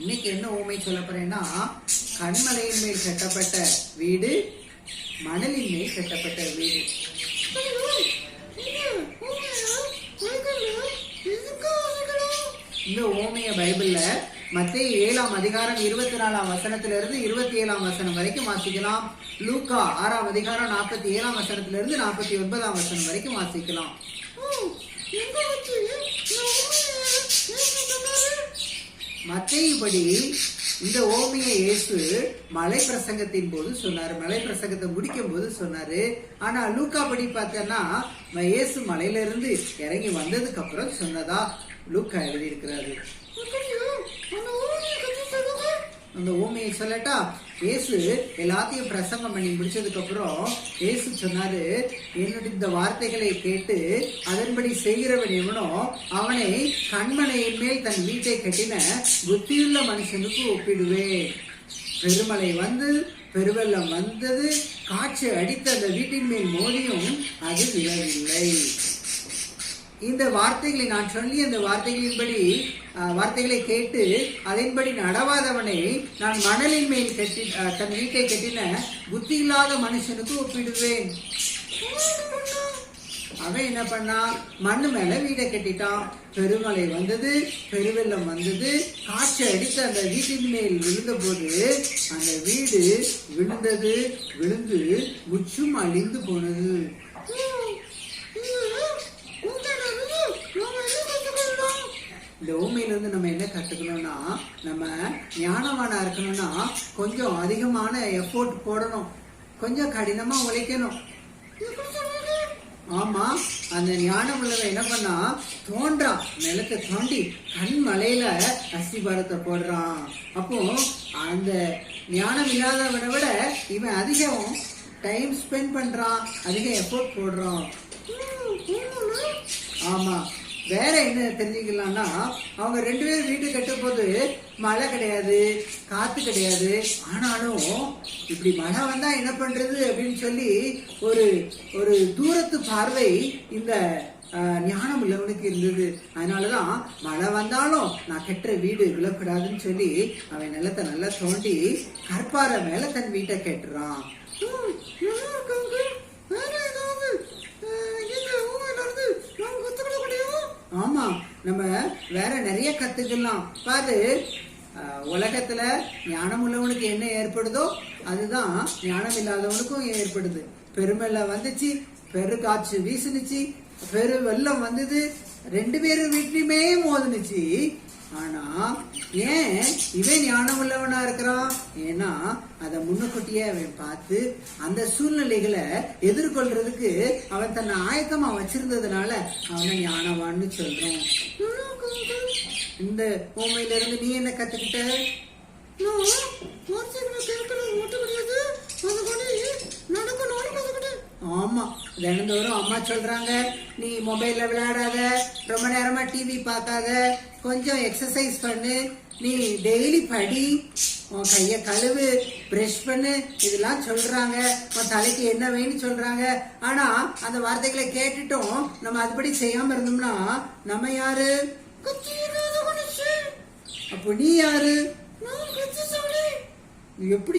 இன்னைக்கு என்ன ஊமை சொல்ல போறேன்னா கண்மலையின் மேல் கட்டப்பட்ட வீடு மணலின் மேல் கட்டப்பட்ட வீடு. இந்த ஓமைய பைபிள்ல மத்திய ஏழாம் அதிகாரம் இருபத்தி நாலாம் வசனத்திலிருந்து இருபத்தி ஏழாம் வசனம் வரைக்கும் வாசிக்கலாம். லூக்கா ஆறாம் அதிகாரம் நாற்பத்தி ஏழாம் வசனத்திலிருந்து நாற்பத்தி ஒன்பதாம் வசனம் வரைக்கும் வாசிக்கலாம். மத்தேயுபடி இந்த ஓமையை இயேசு மலை பிரசங்கத்தின் போது சொன்னாரு. மலை பிரசங்கத்தை முடிக்கும் போது சொன்னாரு. ஆனா லூக்கா படி பார்த்தேன்னா இயேசு மலையில இருந்து இறங்கி வந்ததுக்கு அப்புறம் சொன்னதா லூக்கா எழுதியிருக்கிறாரு. அந்த ஊமையை சொல்லட்டா ஏசு எல்லாத்தையும் பிரசங்கம் பண்ணி முடிச்சதுக்கப்புறம் ஏசு சொன்னாரு என்னுடைய இந்த வார்த்தைகளை கேட்டு அதன்படி செய்கிறவன் எவனோ அவனை கண்மனையின் மேல் தன் வீட்டை கட்டின புத்தியுள்ள மனுஷனுக்கு ஒப்பிடுவேன். பெருமலை வந்து பெருவெள்ளம் வந்தது காட்சி அடித்த அந்த வீட்டின் மேல் மோதியும் அது விழவில்லை. இந்த வார்த்தைகளை நான் சொல்லி அந்த வார்த்தைகளின்படி வார்த்தைகளை கேட்டு அதன்படி நடவாதவனை நான் மணலின் மேல் கட்டி தன் வீட்டை கட்டின புத்தி இல்லாத மனுஷனுக்கு ஒப்பிடுவேன். அவன் என்ன பண்ணா மண்ணு மேல வீடை கட்டிட்டான். பெருமழை வந்தது பெருவெள்ளம் வந்தது. காற்று அடித்து அந்த வீட்டின் மேல் விழுந்தபோது அந்த வீடு விழுந்தது விழுந்து முற்றும் அழிந்து போனது. இந்த ஊமையிலிருந்து நம்ம என்ன கற்றுக்கணும்னா நம்ம ஞானவானா இருக்கணும்னா கொஞ்சம் அதிகமான எஃபோர்ட் போடணும். கொஞ்சம் கடினமா உழைக்கணும். ஆமா அந்த ஞானம் உள்ளவன் என்ன பண்ணா தோன்றான் நிலத்தை தோண்டி கண் மலையில அஸ்திபாரத்தை போடுறான். அப்போ அந்த ஞானம் இல்லாதவனை விட இவன் அதிகம் டைம் ஸ்பெண்ட் பண்றான் அதிகம் எஃபோர்ட் போடுறான். ஆமா வேற என்ன தெரிஞ்சுக்கலாம்னா அவங்க ரெண்டு பேரும் வீடு கட்டும் போது மழை கிடையாது காத்து கிடையாது. ஆனாலும் இப்படி மழை வந்தா என்ன பண்றது அப்படின்னு சொல்லி ஒரு ஒரு தூரத்து பார்வை இந்த ஞானம் உள்ளவனுக்கு இருந்தது. அதனாலதான் மழை வந்தாலும் நான் கட்டுற வீடு விழக்கூடாதுன்னு சொல்லி அவன் நிலத்தை நல்லா தோண்டி கற்பாறை மேல தன் வீட்டை கட்டுறான். நம்ம வேற நிறைய கத்துக்கலாம். பாரு உலகத்துல ஞானம் உள்ளவனுக்கு என்ன ஏற்படுதோ அதுதான் ஞானம் இல்லாதவனுக்கும் ஏற்படுது. பெருமெல்ல வந்துச்சு பெரு காற்று வீசுனுச்சு பெரு வெள்ளம் வந்தது ரெண்டு பேரும் வீட்லயுமே மோதுனுச்சு. ஆனா ஏன் இவன் ஞானம் உள்ளவனா இருக்கிறான்? ஏன்னா அத முன்னக்கூட்டியே அவன் பார்த்து அந்த சூழ்நிலைகளை எதிர்கொள்றதுக்கு அவன் தன்னை ஆயத்தமா வச்சிருந்ததுனால அவனை ஞானவான்னு சொல்றோம் இந்த ஊமையில இருந்து நீ என்ன கத்துக்கிட்ட? தினந்தோறும் அம்மா சொல்றாங்க நீ மொபைல்ல விளையாடாத ரொம்ப நேரமா டிவி பார்க்காத கொஞ்சம் எக்ஸசைஸ் பண்ணு நீ டெய்லி படி உன் கைய கழுவு பிரஷ் பண்ணு இதெல்லாம் சொல்றாங்க. உன் தலைக்கு என்ன வேணும்னு சொல்றாங்க. ஆனா அந்த வார்த்தைகளை கேட்டுட்டும் நம்ம அதுபடி செய்யாம இருந்தோம்னா நம்ம யாரு? அப்போ நீ யாரு? நீ எப்படி